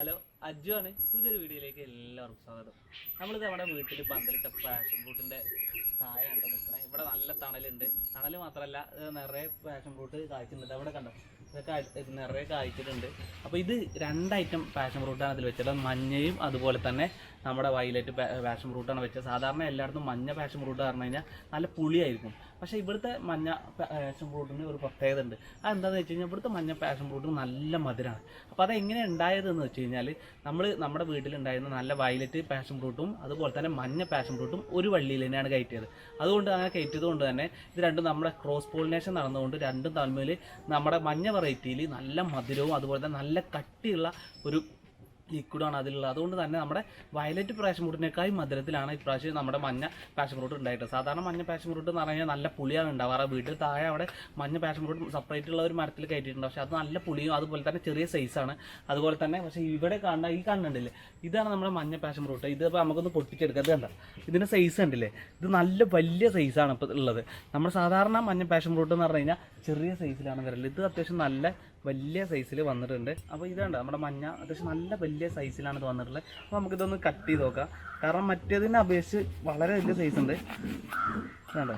Hello. Aju ആണ്. പുതിയൊരു വീഡിയോയിലേക്ക് എല്ലാവർക്കും സ്വാഗതം. നമ്മളിത് നമ്മുടെ വീട്ടിൽ പന്തലിട്ട പാഷൻ ഫ്രൂട്ടിന്റെ താഴെ നിൽക്കുന്നത് നിൽക്കണേ ഇവിടെ നല്ല തണലുണ്ട്. തണൽ മാത്രമല്ല നിറയെ പാഷൻ ഫ്രൂട്ട് കായ്ക്കുന്നുണ്ട് അവിടെ കണ്ടോ? ഇതൊക്കെ ഇത് നിറയെ കായ്ച്ചിട്ടുണ്ട്. അപ്പോൾ ഇത് രണ്ട് ഐറ്റം പാഷൻ ഫ്രൂട്ടാണ് അതിൽ വെച്ചത്. മഞ്ഞയും അതുപോലെ തന്നെ നമ്മുടെ വയലറ്റ് പാഷൻ ഫ്രൂട്ടാണ് വെച്ചത്. സാധാരണ എല്ലായിടത്തും മഞ്ഞ പാഷൻ ഫ്രൂട്ട് പറഞ്ഞു കഴിഞ്ഞാൽ നല്ല പുളിയായിരിക്കും. പക്ഷേ ഇവിടുത്തെ മഞ്ഞ പാഷൻ ഫ്രൂട്ടിന് ഒരു പ്രത്യേകത ഉണ്ട് അതെന്താണെന്ന് വെച്ച് കഴിഞ്ഞാൽ ഇവിടുത്തെ മഞ്ഞ പാഷൻ ഫ്രൂട്ട് നല്ല മധുരമാണ് അപ്പോൾ അതെങ്ങനെ ഉണ്ടായതെന്ന് വെച്ച് കഴിഞ്ഞാൽ നമ്മൾ നമ്മുടെ വീട്ടിലുണ്ടായിരുന്ന നല്ല വയലറ്റ് പാഷൻ ഫ്രൂട്ടും അതുപോലെ തന്നെ മഞ്ഞ പാഷൻ ഫ്രൂട്ടും ഒരു വള്ളിയിൽ തന്നെയാണ് കയറ്റിയത്. അതുകൊണ്ട് അങ്ങനെ കയറ്റിയത് കൊണ്ട് തന്നെ ഇത് രണ്ടും നമ്മുടെ ക്രോസ് പോളിനേഷൻ നടന്നുകൊണ്ട് രണ്ടും തമ്മിൽ നമ്മുടെ മഞ്ഞ വെറൈറ്റിയിൽ നല്ല മധുരവും അതുപോലെ തന്നെ നല്ല കട്ടിയുള്ള ഒരു ലിക്വിഡാണ് അതിലുള്ളത്. അതുകൊണ്ട് തന്നെ നമ്മുടെ വയലറ്റ് പാഷൻ ഫ്രൂട്ടിനേക്കാളും മധുരത്തിലാണ് ഇപ്രാവശ്യം നമ്മുടെ മഞ്ഞ പാഷൻ ഫ്രൂട്ട് ഉണ്ടായിട്ട് സാധാരണ മഞ്ഞ പാഷൻ ഫ്രൂട്ട് എന്ന് പറഞ്ഞാൽ നല്ല പുളിയാണ് ഉണ്ടാവാറ്. വീട്ടിൽ താഴെ അവിടെ മഞ്ഞ പാഷൻ ഫ്രൂട്ട് സെപ്പറേറ്റ് ഉള്ള ഒരു മരത്തിൽ കയറ്റിയിട്ടുണ്ട്. പക്ഷേ അത് നല്ല പുളിയും അതുപോലെ തന്നെ ചെറിയ സൈസാണ് അതുപോലെ തന്നെ പക്ഷേ ഇവിടെ കാണുന്ന ഈ കണ്ണുണ്ടല്ലേ ഇതാണ് നമ്മുടെ മഞ്ഞ പാഷൻ ഫ്രൂട്ട് ഇത് ഇപ്പോൾ നമുക്കൊന്ന് പൊട്ടിച്ചെടുക്കാം ഇത് കണ്ട? ഇതിന്റെ സൈസ് ഉണ്ടല്ലേ ഇത് നല്ല വലിയ സൈസാണ് ഇപ്പോൾ ഉള്ളത്. നമ്മുടെ സാധാരണ മഞ്ഞ പാഷൻ ഫ്രൂട്ട് എന്ന് പറഞ്ഞു കഴിഞ്ഞാൽ ചെറിയ സൈസിലാണ് വരൽ. ഇത് അത്യാവശ്യം നല്ല വലിയ സൈസിൽ വന്നിട്ടുണ്ട്. അപ്പോൾ ഇതാണ്ട് നമ്മുടെ മഞ്ഞ അത്യാവശ്യം നല്ല വലിയ സൈസിലാണ് ഇത് വന്നിട്ടുള്ളത്. അപ്പോൾ നമുക്കിതൊന്ന് കട്ട് ചെയ്ത് നോക്കാം. കാരണം മറ്റേതിനെ അപേക്ഷിച്ച് വളരെ വലിയ സൈസ് ഉണ്ട്. ഇതാണ്ടോ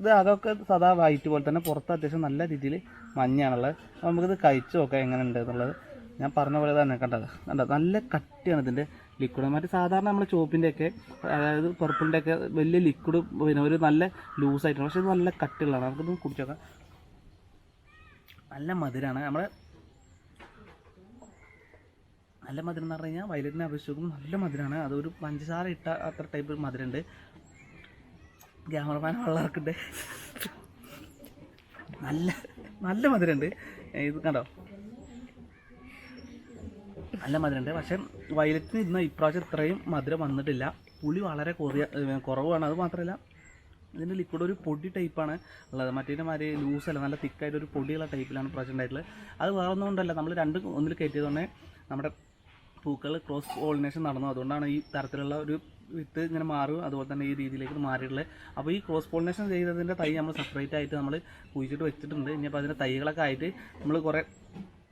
ഇത് അതൊക്കെ സദാ വൈറ്റ് പോലെ തന്നെ പുറത്ത് അത്യാവശ്യം നല്ല രീതിയിൽ മഞ്ഞയാണുള്ളത്. അപ്പോൾ നമുക്കിത് കഴിച്ച് നോക്കാം എങ്ങനെ ഉണ്ട് എന്നുള്ളത്. ഞാൻ പറഞ്ഞ പോലെ തന്നെ കണ്ടത് കണ്ടോ നല്ല കട്ടിയാണ് ഇതിന്റെ ലിക്വിഡ് മറ്റേ സാധാരണ നമ്മൾ ചോപ്പിന്റെയൊക്കെ അതായത് പർപ്പിളിന്റെയൊക്കെ വലിയ ലിക്വിഡ് പിന്നെ ഒരു നല്ല ലൂസായിട്ടാണ് പക്ഷേ ഇത് നല്ല കട്ടിയുള്ളതാണ്. നമുക്കിത് കുടിച്ചു നോക്കാം. നല്ല മധുരമാണ് നമ്മുടെ നല്ല മധുരം എന്ന് പറഞ്ഞു കഴിഞ്ഞാൽ വയലറ്റിനെ അപേക്ഷിച്ച് നല്ല മധുരമാണ് അതൊരു പഞ്ചസാര ഇട്ട അത്ര ടൈപ്പ് മധുരമുണ്ട് ക്യാമറമാൻ വെള്ളമാർക്കുണ്ട് നല്ല നല്ല മധുരമുണ്ട് ഇത് കണ്ടോ? നല്ല മധുരമുണ്ട് പക്ഷേ വയലറ്റിന് ഇന്ന് ഇപ്രാവശ്യം ഇത്രയും മധുരം വന്നിട്ടില്ല. പുളി വളരെ കുറയ കുറവാണ്. അത് മാത്രമല്ല ഇതിന്റെ ലിക്വിഡ് ഒരു പൊടി ടൈപ്പാണ് ഉള്ളത്. മറ്റേതിന്റെ മാതിരി ലൂസല്ല നല്ല തിക്കായിട്ട് ഒരു പൊടിയുള്ള ടൈപ്പിലാണ് പ്രാവശ്യം ഉണ്ടായിട്ടുള്ളത്. അത് വേറെ ഒന്നും കൊണ്ടല്ല നമ്മൾ രണ്ട് ഒന്നിൽ കയറ്റിയത് തന്നെ നമ്മുടെ പൂക്കൾ ക്രോസ് പോളിനേഷൻ നടന്നു. അതുകൊണ്ടാണ് ഈ തരത്തിലുള്ള ഒരു വിത്ത് ഇങ്ങനെ മാറും. അതുപോലെ തന്നെ ഈ രീതിയിലേക്ക് മാറിയിട്ടുള്ളത്. അപ്പോൾ ഈ ക്രോസ് പോളിനേഷൻ ചെയ്തതിന്റെ തൈ നമ്മൾ സെപ്പറേറ്റ് ആയിട്ട് നമ്മൾ കുഴിച്ചിട്ട് വെച്ചിട്ടുണ്ട്. ഇനിയിപ്പോൾ അതിന്റെ തൈകളൊക്കെ ആയിട്ട് നമ്മൾ കുറേ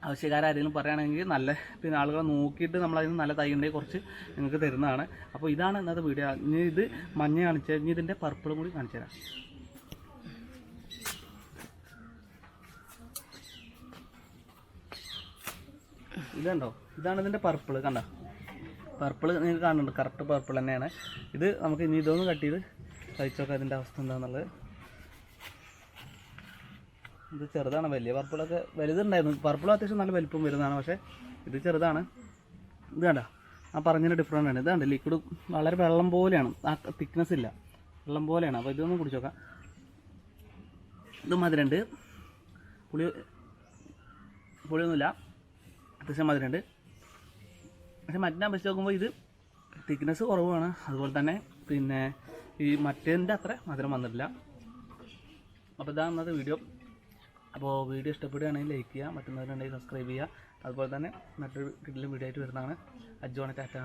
ആവശ്യക്കാരാരെങ്കിലും പറയുകയാണെങ്കിൽ നല്ല പിന്നെ ആളുകളെ നോക്കിയിട്ട് നമ്മൾ അതിന് നല്ല തൈ ഉണ്ടെങ്കിൽ കുറച്ച് നിങ്ങൾക്ക് തരുന്നതാണ്. അപ്പോൾ ഇതാണ് ഇന്നത്തെ വീഡിയോ ഇനി ഇത് മഞ്ഞ കാണിച്ചു ഇനി ഇതിന്റെ പർപ്പിളും കൂടി കാണിച്ചു തരാം. ഇതുണ്ടോ ഇതാണ് ഇതിന്റെ പർപ്പിൾ കണ്ട? പർപ്പിൾ നിങ്ങൾക്ക് കാണുന്നുണ്ട്. കറക്റ്റ് പർപ്പിൾ തന്നെയാണ്. ഇത് നമുക്ക് ഇനി ഇതൊന്ന് കട്ട് ചെയ്ത് കഴിച്ചോക്കാം അതിന്റെ അവസ്ഥ എന്താണെന്നുള്ളത്. ഇത് ചെറുതാണ്. വലിയ പർപ്പിളൊക്കെ വലുതുണ്ടായിരുന്നു. പർപ്പിളും അത്യാവശ്യം നല്ല വലിപ്പം വരുന്നതാണ് പക്ഷേ ഇത് ചെറുതാണ്. ഇത് കണ്ട? ആ പറഞ്ഞതിന് ഡിഫറന്റ് ആണ്. ഇതാണ്ട് ലിക്വിഡ് വളരെ വെള്ളം പോലെയാണ്. ആ തിക്നെസ് ഇല്ല. വെള്ളം പോലെയാണ്. അപ്പോൾ ഇതൊന്ന് കുടിച്ച് നോക്കാം. ഇത് മധുരമുണ്ട് പുളി പുളിയൊന്നുമില്ല. അത്യാവശ്യം മധുരമുണ്ട് പക്ഷെ മറ്റേ അപേക്ഷിച്ച് നോക്കുമ്പോൾ ഇത് തിക്നെസ് കുറവാണ്. അതുപോലെ തന്നെ പിന്നെ ഈ മറ്റേതിന്റെ അത്ര മധുരം വന്നിട്ടില്ല. അപ്പോൾ ഇതാണ് ഇന്നത്തെ വീഡിയോ അപ്പോൾ വീഡിയോ ഇഷ്ടപ്പെടുകയാണെങ്കിൽ ലൈക്ക് ചെയ്യുക മറ്റുള്ളവരുണ്ടെങ്കിൽ സബ്സ്ക്രൈബ് ചെയ്യുക. അതുപോലെ തന്നെ മറ്റൊരു കിഡിലും വീഡിയോ ആയിട്ട് വരുന്നതാണ്. അജ്ജോണ ടാറ്റ.